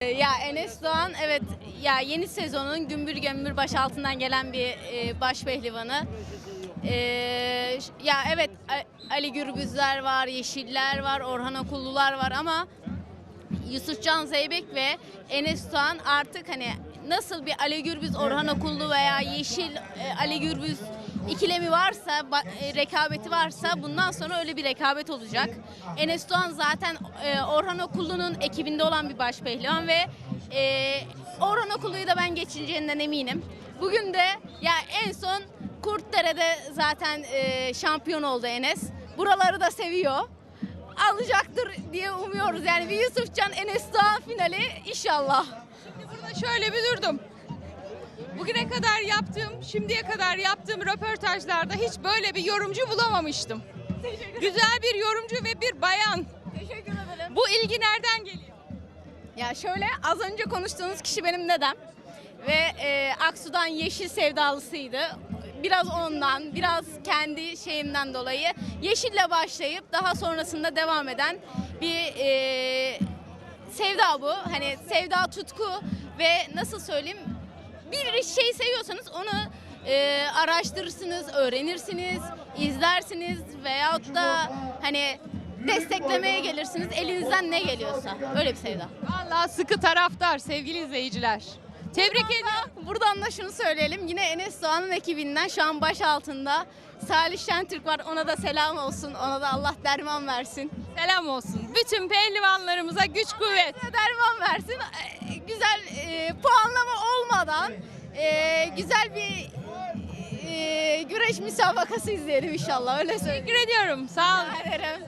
Ee, Ya Enes Doğan evet ya yeni sezonun gümbür gümbür baş altından gelen bir e, baş pehlivanı. Ş- ya evet Ali Gürbüzler var, Yeşiller var, Orhan Okullular var ama Yusufcan Zeybek ve Enes Doğan artık hani nasıl bir Ali Gürbüz, Orhan Okullu veya Yeşil e, Ali Gürbüz ikilemi varsa, e, rekabeti varsa bundan sonra öyle bir rekabet olacak. Enes Doğan zaten e, Orhan Okullu'nun ekibinde olan bir baş pehlivan ve e, Orhan Okullu'yu da ben geçeceğinden eminim. Bugün de ya en son Kurtdere'de zaten şampiyon oldu Enes. Buraları da seviyor alacaktır diye umuyoruz. Yani bir Yusufcan Enes Doğan finali inşallah. Burada şöyle bir durdum. Bugüne kadar yaptığım, şimdiye kadar yaptığım röportajlarda hiç böyle bir yorumcu bulamamıştım. Güzel bir yorumcu ve bir bayan. Teşekkür ederim. Bu ilgi nereden geliyor? Ya şöyle az önce konuştuğunuz kişi benim dedem. Ve e, Aksu'dan yeşil sevdalısıydı. Biraz ondan, biraz kendi şeyimden dolayı yeşille başlayıp daha sonrasında devam eden bir e, sevda bu. Hani sevda, tutku ve nasıl söyleyeyim bir şey seviyorsanız onu e, araştırırsınız, öğrenirsiniz, izlersiniz veyahut da hani desteklemeye gelirsiniz elinizden ne geliyorsa. Öyle bir sevda. Vallahi sıkı taraftar sevgili izleyiciler. Tebrik ediyorum. Buradan da şunu söyleyelim. Yine Enes Doğan'ın ekibinden şu an baş altında Salih Şentürk var. Ona da selam olsun. Ona da Allah derman versin. Selam olsun. Bütün pehlivanlarımıza güç kuvvet. Size derman versin. Güzel e, puanlama olmadan e, güzel bir e, güreş müsabakası izleyelim inşallah. Öyle söyleyeyim. Teşekkür ediyorum. Sağ olun. Rica ederim.